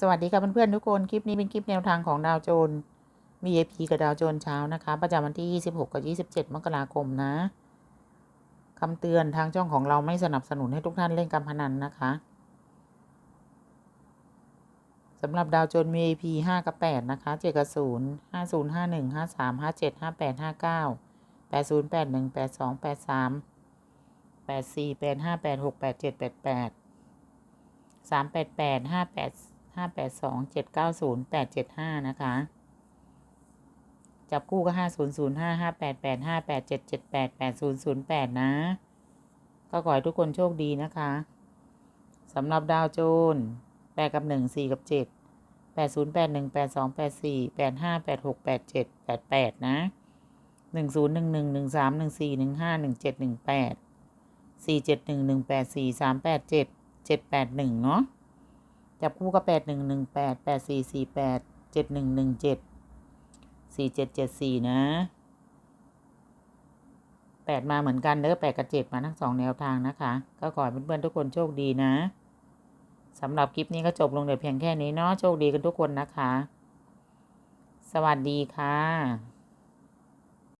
สวัสดีค่ะเพื่อนๆทุกคน คลิปนี้เป็นคลิปแนวทางของดาวโจน VIP กับดาวโจนเช้านะคะ ประจำวันที่ 26 กับ 27 มกราคมนะคำเตือนทางช่องของเราไม่สนับสนุนให้ทุกท่านเล่นการพนันนะคะสำหรับดาวโจน VIP 5 กับ 8 นะคะ 7 กับ 0 50 51 53 57 58 59 80 81 82 83 84 85 86 87 88 388 58 ห้าแปดสองเจ็ดเก้าศูนย์แปดเจ็ดห้านะคะ จับคู่ก็ห้าศูนย์ศูนย์ห้าห้าแปดแปดห้าแปดเจ็ดเจ็ดแปดแปดศูนย์ศูนย์แปดนะ ก็ขอให้ทุกคนโชคดีนะคะสำหรับดาวโจนแปดกับหนึ่งสี่กับเจ็ดแปดศูนย์แปดหนึ่งแปดสองแปดสี่แปดห้าแปดหกแปดเจ็ดแปดแปดนะหนึ่งศูนย์หนึ่งหนึ่งหนึ่งสามหนึ่งสี่หนึ่งห้าหนึ่งเจ็ดหนึ่งแปดสี่เจ็ดหนึ่งหนึ่งแปดสี่สามแปดเจ็ดเจ็ดแปดหนึ่งเนาะ จับคู่ก็แปดหนึ่งหนึ่งแปดแปดสี่สี่แปดเจ็ดหนึ่งหนึ่งเจ็ดสี่เจ็ดเจ็ดสี่นะแปดมาเหมือนกันเด้อแปดกับเจ็ดมาทั้งสองแนวทางนะคะ ก็ขอให้เพื่อนๆทุกคนโชคดีนะสำหรับคลิปนี้ก็จบลงแต่เพียงแค่นี้เนาะโชคดีกันทุกคนนะคะ สวัสดีค่ะ